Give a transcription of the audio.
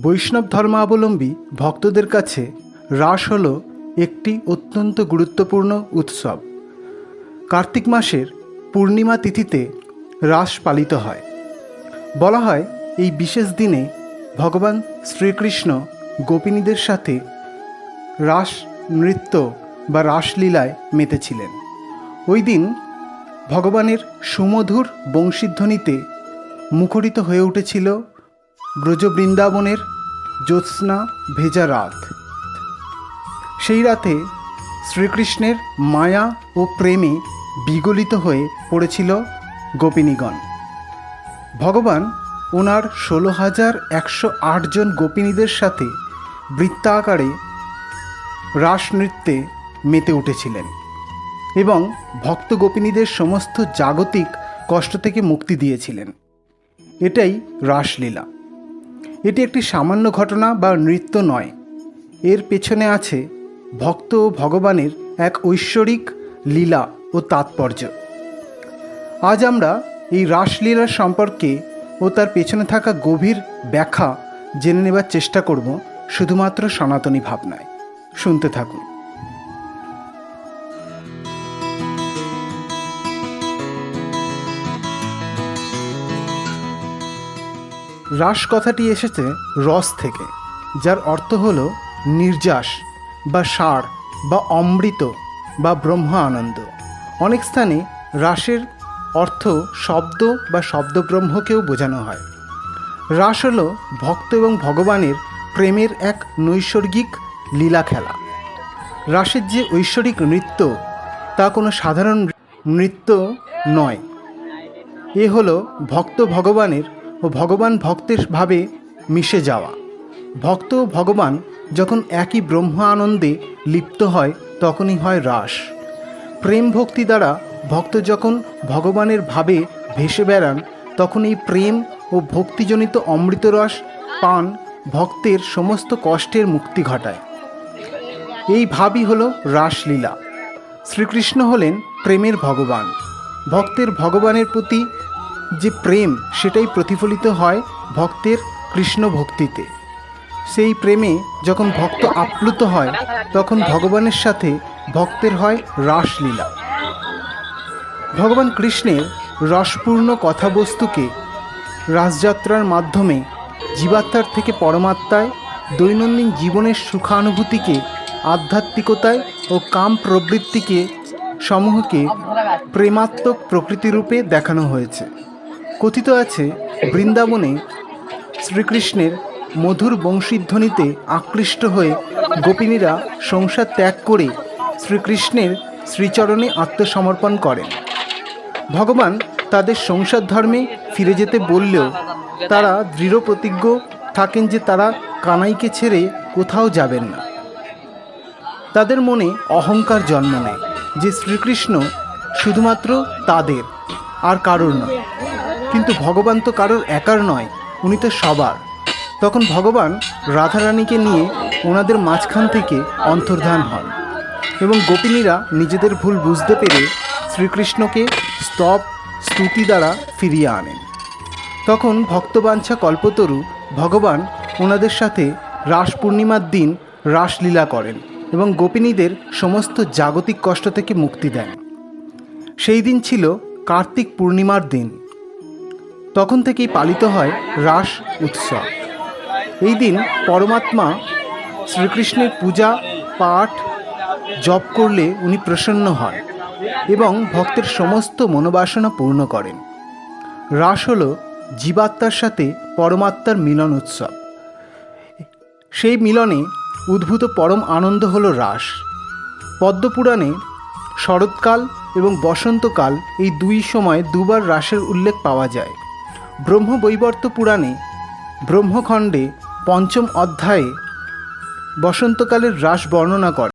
বৈষ্ণব ধর্মাবলম্বী ভক্তদের কাছে রাস হল একটি অত্যন্ত গুরুত্বপূর্ণ উৎসব। কার্তিক মাসের পূর্ণিমা তিথিতে রাস পালিত হয়। বলা হয়, এই বিশেষ দিনে ভগবান শ্রীকৃষ্ণ গোপিনীদের সাথে রাস নৃত্য বা রাসলীলায় মেতেছিলেন। ওই দিন ভগবানের সুমধুর বংশীধ্বনিতে মুখরিত হয়ে উঠেছিল ব্রজ বৃন্দাবনের জ্যোৎস্না ভেজা রাত। সেই রাতে শ্রীকৃষ্ণের মায়া ও প্রেমে বিগলিত হয়ে পড়েছিল গোপিনীগণ। ভগবান ওনার ষোলো হাজার একশো জন গোপিনীদের সাথে বৃত্তাকারে রাস নৃত্যে মেতে উঠেছিলেন এবং ভক্ত গোপিনীদের সমস্ত জাগতিক কষ্ট থেকে মুক্তি দিয়েছিলেন। এটাই রাসলীলা। এটি একটি সামান্য ঘটনা বা নৃত্য নয়। এর পেছনে আছে ভক্ত ও ভগবানের এক ঐশ্বরিক লীলা ও তাৎপর্য। আজ আমরা এই রাসলীলার সম্পর্কে ও তার পেছনে থাকা গভীর ব্যাখ্যা জেনে নেবার চেষ্টা করব শুধুমাত্র সনাতনী ভাবনায়। শুনতে থাকুন। রাস কথাটি এসেছে রস থেকে, যার অর্থ হল নির্যাস বা সার বা অমৃত বা ব্রহ্ম আনন্দ। অনেক স্থানে রাসের অর্থ শব্দ বা শব্দব্রহ্মকেও বোঝানো হয়। রাস হল ভক্ত এবং ভগবানের প্রেমের এক নৈসর্গিক লীলা খেলা। রাসের যে ঐশ্বরিক নৃত্য, তা কোনো সাধারণ নৃত্য নয়। এ হলো ভক্ত ভগবানের ও ভগবান ভক্তের ভাবে মিশে যাওয়া। ভক্ত ও ভগবান যখন একই ব্রহ্ম আনন্দে লিপ্ত হয়, তখনই হয় রাস। প্রেম ভক্তি দ্বারা ভক্ত যখন ভগবানের ভাবে ভেসে বেড়ান তখন এই প্রেম ও ভক্তিজনিত অমৃতরস পান ভক্তের সমস্ত কষ্টের মুক্তি ঘটায়। এই ভাবই হল রাসলীলা। শ্রীকৃষ্ণ হলেন প্রেমের ভগবান। ভক্তের ভগবানের প্রতি যে প্রেম সেটাই প্রতিফলিত হয় ভক্তের কৃষ্ণ ভক্তিতে। সেই প্রেমে যখন ভক্ত আপ্লুত হয়, তখন ভগবানের সাথে ভক্তের হয় রাসলীলা। ভগবান কৃষ্ণের রসপূর্ণ কথাবস্তুকে রাসযাত্রার মাধ্যমে জীবাত্মার থেকে পরমাত্মায় দৈনন্দিন জীবনের সুখানুভূতিকে, আধ্যাত্মিকতায় ও কাম প্রবৃত্তিকে, সমূহকে প্রেমাত্মক প্রকৃতিরূপে দেখানো হয়েছে। কথিত আছে, বৃন্দাবনে শ্রীকৃষ্ণের মধুর বংশীধ্বনিতে আকৃষ্ট হয়ে গোপিনীরা সংসার ত্যাগ করে শ্রীকৃষ্ণের শ্রীচরণে আত্মসমর্পণ করেন। ভগবান তাদের সংসার ধর্মে ফিরে যেতে বললেও তারা দৃঢ় প্রতিজ্ঞ থাকেন যে তারা কানাইকে ছেড়ে কোথাও যাবেন না। তাদের মনে অহংকার জন্ম নেয় যে শ্রীকৃষ্ণ শুধুমাত্র তাদের, আর কারোর নয়। কিন্তু ভগবান তো কারোর একার নয়, উনি তো সবার। তখন ভগবান রাধারানীকে নিয়ে ওনাদের মাঝখান থেকে অন্তর্ধান হন এবং গোপিনীরা নিজেদের ভুল বুঝতে পেরে শ্রীকৃষ্ণকে স্তব, স্তুতি দ্বারা ফিরিয়ে আনেন। তখন ভক্তবাঞ্ছা কল্পতরু ভগবান ওনাদের সাথে রাস পূর্ণিমার দিন রাসলীলা করেন এবং গোপিনীদের সমস্ত জাগতিক কষ্ট থেকে মুক্তি দেন। সেই দিন ছিল কার্তিক পূর্ণিমার দিন। তখন থেকেই পালিত হয় রাস উৎসব। এই দিন পরমাত্মা শ্রীকৃষ্ণের পূজা, পাঠ, জপ করলে উনি প্রসন্ন হন এবং ভক্তের সমস্ত মনোবাসনা পূর্ণ করেন। রাস হল জীবাত্মার সাথে পরমাত্মার মিলন উৎসব। সেই মিলনে উদ্ভূত পরম আনন্দ হল রাস। পদ্মপুরাণে শরৎকাল এবং বসন্তকাল এই দুই সময় দুবার রাসের উল্লেখ পাওয়া যায়। ব্রহ্মবৈবর্ত পুরাণে ব্রহ্মখণ্ডে পঞ্চম অধ্যায়ে বসন্তকালের রাস বর্ণনা করে।